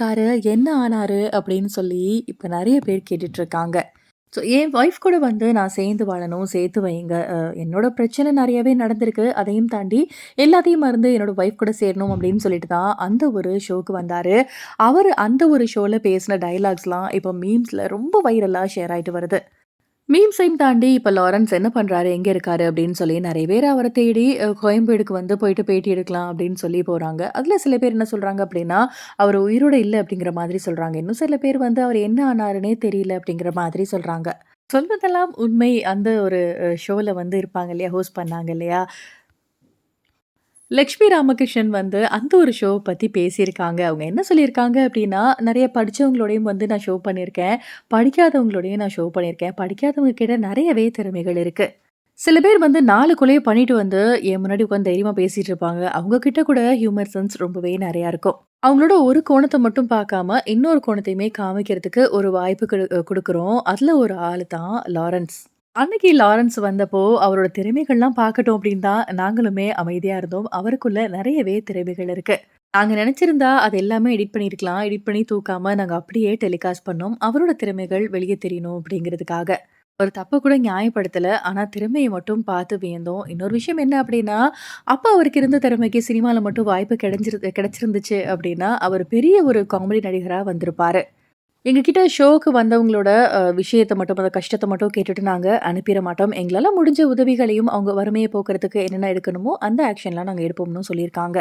Car என்ன ஆனாரு அப்படின்னு சொல்லி இப்போ நிறைய பேர் கேட்டுட்ருக்காங்க. ஸோ என் ஒய்ஃப் கூட வந்து நான் சேர்ந்து வாழணும், சேர்த்து வைங்க. என்னோட பிரச்சனை நிறையவே நடந்திருக்கு. அதையும் தாண்டி எல்லாத்தையும் மறந்து என்னோட ஒய்ஃப் கூட சேரணும் அப்படின்னு சொல்லிட்டு தான் அந்த ஒரு ஷோக்கு வந்தார் அவர் அந்த ஒரு ஷோவில் பேசின டைலாக்ஸ்லாம் இப்போ மீம்ஸில் ரொம்ப வைரலாக ஷேர் ஆகிட்டு வருது. மீம்ஸையும் தாண்டி இப்போ லாரன்ஸ் என்ன பண்ணுறாரு எங்கே இருக்காரு? அப்படின்னு சொல்லி நிறைய பேர் அவரை தேடி கோயம்பேடுக்கு வந்து போயிட்டு பேட்டி எடுக்கலாம் அப்படின்னு சொல்லி போகிறாங்க அதில் சில பேர் என்ன சொல்கிறாங்க அப்படின்னா, அவர் உயிரோட இல்லை அப்படிங்கிற மாதிரி சொல்கிறாங்க இன்னும் சில பேர் வந்து அவர் என்ன ஆனாருன்னே தெரியல அப்படிங்கிற மாதிரி சொல்கிறாங்க சொல்வதெல்லாம் உண்மை. அந்த ஒரு ஷோவில் வந்து இருப்பாங்க இல்லையா? ஹோஸ்ட் பண்ணாங்க இல்லையா? லக்ஷ்மி ராமகிருஷ்ணன் வந்து அந்த ஒரு ஷோவை பற்றி பேசியிருக்காங்க. அவங்க என்ன சொல்லியிருக்காங்க அப்படின்னா நிறைய படித்தவங்களோடையும் வந்து நான் ஷோ பண்ணியிருக்கேன். படிக்காதவங்களோடையும் நான் ஷோ பண்ணியிருக்கேன். படிக்காதவங்க கிட்ட நிறையவே திறமைகள் இருக்குது சில பேர் வந்து நாலு கொலையை பண்ணிட்டு வந்து என் முன்னாடி உட்காந்து தைரியமாக பேசிகிட்டு இருப்பாங்க. அவங்க கிட்ட கூட ஹியூமர் சென்ஸ் ரொம்பவே நிறையா இருக்கும். அவங்களோட ஒரு கோணத்தை மட்டும் பார்க்காம, இன்னொரு கோணத்தையுமே காமிக்கிறதுக்கு ஒரு வாய்ப்பு கொடுக்குறோம் அதில் ஒரு ஆள் தான் லாரன்ஸ்." அன்னைக்கு லாரன்ஸ் வந்தப்போ, அவரோட திறமைகள்லாம் பார்க்கட்டும் அப்படின்னு தான் நாங்களுமே அமைதியா இருந்தோம். அவருக்குள்ள நெறையவே திறமைகள் இருக்கு. நாங்க நெனச்சிருந்தா அது எல்லாமே எடிட் பண்ணியிருக்கலாம். எடிட் பண்ணி தூக்காம நாங்க அப்படியே டெலிகாஸ்ட் பண்ணோம். அவரோட திறமைகள் வெளிய தெரியணும் அப்படிங்கிறதுக்காக. ஒரு தப்ப கூட நியாயப்படுத்தல. ஆனா திறமைய மட்டும் பார்த்து வியந்தோம். இன்னொரு விஷயம் என்ன அப்படின்னா, அப்ப அவருக்கு இருந்த திறமைக்கு சினிமால மட்டும் வாய்ப்பு கிடைஞ்சிரு கிடைச்சிருந்துச்சு அப்படின்னா, அவர் பெரிய ஒரு காமெடி நடிகரா வந்திருப்பாரு. எங்ககிட்ட ஷோவுக்கு வந்தவங்களோட விஷயத்தை மட்டும், அந்த கஷ்டத்தை மட்டும் கேட்டுட்டு நாங்கள் அனுப்பிட மாட்டோம். எங்களால் முடிஞ்ச உதவிகளையும், அவங்க வறுமையை போக்குறதுக்கு என்னென்ன எடுக்கணுமோ, அந்த ஆக்ஷன்லாம் நாங்கள் எடுப்போம்னு சொல்லியிருக்காங்க.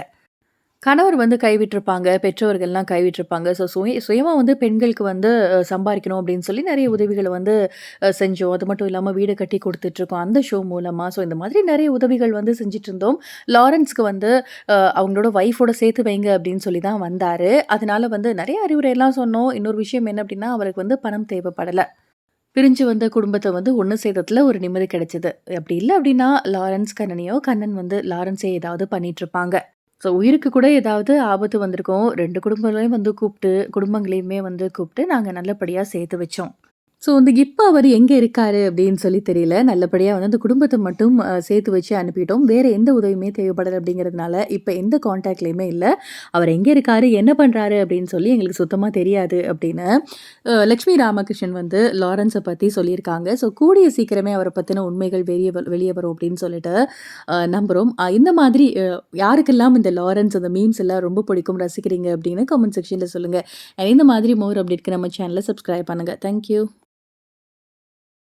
கணவர் வந்து கைவிட்டிருப்பாங்க. பெற்றோர்கள்லாம் கைவிட்டிருப்பாங்க. ஸோ சுய சுயமாக வந்து பெண்களுக்கு வந்து சம்பாதிக்கணும் அப்படின்னு சொல்லி நிறைய உதவிகளை வந்து செஞ்சோம். அது மட்டும் இல்லாமல் வீடு கட்டி கொடுத்துட்ருக்கோம் அந்த ஷோ மூலமாக ஸோ இந்த மாதிரி நிறைய உதவிகள் வந்து செஞ்சுட்டு இருந்தோம் லாரன்ஸ்க்கு வந்து அவங்களோட ஒய்ஃபோட சேர்த்து வைங்க அப்படின்னு சொல்லி தான் வந்தார் அதனால வந்து நிறைய அறிவுரையெல்லாம் சொன்னோம். இன்னொரு விஷயம் என்ன அப்படின்னா, அவருக்கு வந்து பணம் தேவைப்படலை பிரிஞ்சு வந்த குடும்பத்தை வந்து ஒன்று சேர்த்ததுல ஒரு நிம்மதி கிடைச்சது. அப்படி இல்லை அப்படின்னா, லாரன்ஸ் கண்ணனையோ, கண்ணன் வந்து லாரன்ஸே ஏதாவது பண்ணிட்டுருப்பாங்க. ஸோ உயிருக்கு கூட ஏதாவது ஆபத்து வந்திருக்கும். ரெண்டு குடும்பங்களையும் வந்து கூப்பிட்டு குடும்பங்களையுமே வந்து கூப்பிட்டு நாங்கள் நல்லபடியாக சேர்த்து வச்சோம். ஸோ வந்து இப்போ அவர் எங்கே இருக்காரு அப்படின்னு சொல்லி தெரியல. நல்லபடியாக வந்து அந்த குடும்பத்தை மட்டும் சேர்த்து வச்சு அனுப்பிட்டோம். வேறு எந்த உதவியுமே தேவைப்படல அப்படிங்கிறதுனால, இப்போ எந்த காண்டாக்ட்லேயுமே இல்லை அவர் எங்கே இருக்காரு? என்ன பண்ணுறாரு அப்படின்னு சொல்லி எங்களுக்கு சுத்தமாக தெரியாது அப்படின்னு லக்ஷ்மி ராமகிருஷ்ணன் வந்து லாரன்ஸை பற்றி சொல்லியிருக்காங்க. ஸோ கூடிய சீக்கிரமே அவரை பற்றின உண்மைகள் வெளியே வ வரும் அப்படின்னு சொல்லிட்டு நம்புகிறோம் இந்த மாதிரி யாருக்கெல்லாம் இந்த லாரன்ஸ் அந்த மீம்ஸ் எல்லாம் ரொம்ப பிடிக்கும், ரசிக்கிறீங்க அப்படின்னு கமெண்ட் செக்ஷனில் சொல்லுங்கள் இந்த மாதிரி மோர் அப்டேட்க்கு நம்ம சேனலை சப்ஸ்கிரைப் பண்ணுங்க. Thank you.